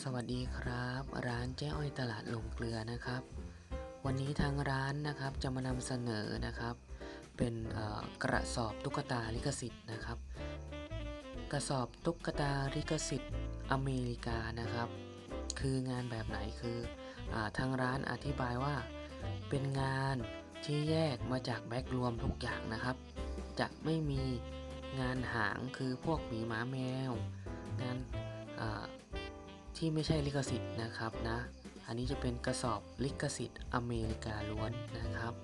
สวัสดีครับ ร้านเจ๊อ้อยตลาดลงเกลือนะครับ วันนี้ทางร้านนะครับจะมานำเสนอนะครับ เป็นกระสอบตุ๊กตาลิขสิทธิ์นะครับ กระสอบตุ๊กตาลิขสิทธิ์อเมริกานะครับ คืองานแบบไหนคืออทางร้านอธิบายว่า เป็นงานที่แยกมาจากแบ็กรวมทุกอย่างนะครับ จะไม่มีงานหางคือพวกหมีหมาแมว งานา ที่ไม่ใช่ลิขสิทธิ์นะครับนะ อันนี้จะเป็นกระสอบลิขสิทธิ์อเมริกาล้วนนะครับ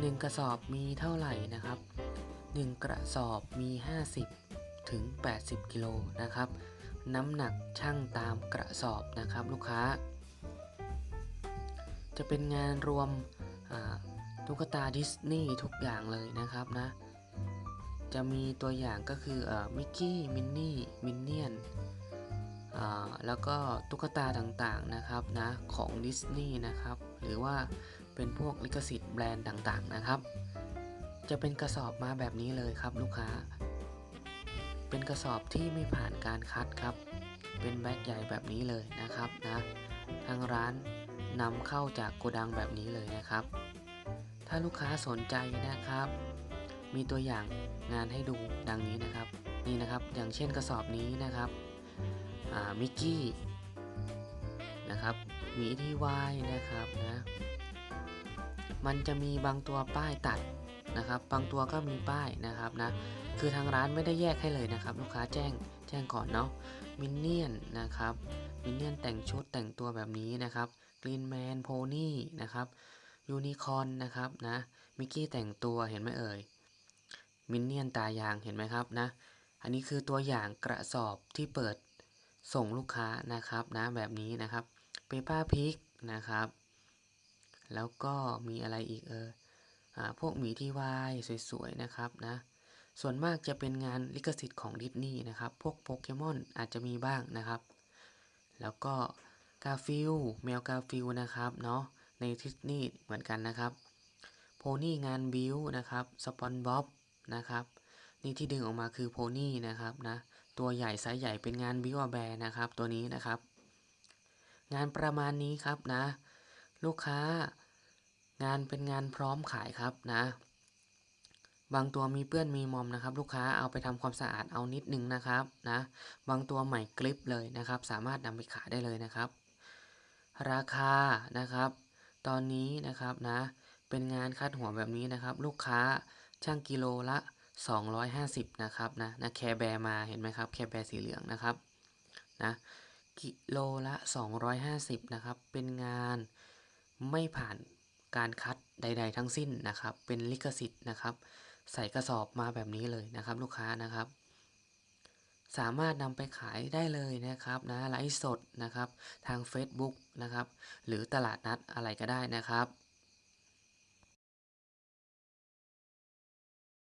หนึ่งกระสอบมีเท่าไหร่นะครับหนึ่งกระสอบมี 50 ถึง 80 กิโลนะครับ น้ำหนักช่างตามกระสอบนะครับลูกค้า จะเป็นงานรวมตุ๊กตาดิสนีย์ทุกอย่างเลยนะครับนะ จะมีตัวอย่างก็คือมิกกี้ มินนี่ มินเนี่ยน แล้วก็ตุ๊กตาต่างๆนะครับนะของดิสนีย์นะครับหรือว่าเป็นพวกลิขสิทธิ์แบรนด์ต่างๆนะครับ จะเป็นกระสอบมาแบบนี้เลยครับลูกค้า เป็นกระสอบที่ไม่ผ่านการคัดครับ เป็นแบ็คใหญ่แบบนี้เลยนะครับนะทางร้านนำเข้าจากโกดังแบบนี้เลยนะครับ ถ้าลูกค้าสนใจนะครับ มีตัวอย่างงานให้ดูดังนี้นะครับ นี่นะครับอย่างเช่นกระสอบนี้นะครับ มิกกี้นะครับมีที่วายนะครับนะมันจะมีบางตัวป้ายตัดนะครับ บางตัวก็มีป้ายนะครับนะคือทางร้านไม่ได้แยกให้เลยนะครับ ลูกค้าแจ้งแจ้งก่อนเนาะมินเนี่ยนนะครับมินเนี่ยนแต่งชุดแต่งตัวแบบนี้นะครับกรีนแมนโพนี่นะครับยูนิคอนนะครับนะมิกกี้แต่งตัวเห็นไหมเอ่ยมินเนี่ยนตายางเห็นไหมครับนะอันนี้คือตัวอย่างกระสอบที่เปิด ส่งลูกค้านะครับนะแบบนี้นะครับเปเป้าพิกนะครับ แล้วก็มีอะไรอีกเอออพวกหมีที่วายสวยๆนะครับนะส่วนมากจะเป็นงานลิขสิทธิ์ของดิสนีย์นะครับ พวกโปเกมอนอาจจะมีบ้างนะครับ แล้วก็กาฟิลแมวกาฟิลนะครับเนาะในดิสนีย์เหมือนกันนะครับ โพนี่งานบิวนะครับสปอนบ๊อบนะครับ นี่ที่ดึงออกมาคือโพนี่นะครับนะ ตัวใหญ่ไซส์ใหญ่เป็นงานบิวแบร์นะครับ ตัวนี้นะครับ งานประมาณนี้ครับนะ ลูกค้างานเป็นงานพร้อมขายครับนะ บางตัวมีเปื้อนมีมอมนะครับ ลูกค้าเอาไปทำความสะอาดเอานิดนึงนะครับนะ บางตัวใหม่กริปเลยนะครับ สามารถนำไปขายได้เลยนะครับ ราคานะครับ ตอนนี้นะครับนะ เป็นงานคัดหัวแบบนี้นะครับ ลูกค้าช่างกิโลละ 250 นะครับนะนะแคร์แบมาเห็นไหมครับ แคร์แบสีเหลืองนะครับนะกิโลละ 250 นะครับ เป็นงานไม่ผ่านการคัดใด ๆ ทั้งสิ้นนะครับ เป็นลิขสิทธิ์นะครับ ใส่กระสอบมาแบบนี้เลยนะครับ ลูกค้านะครับ สามารถนำไปขายได้เลยนะครับนะไลฟ์สดนะครับ ทาง Facebook นะครับ หรือตลาดนัดอะไรก็ได้นะครับ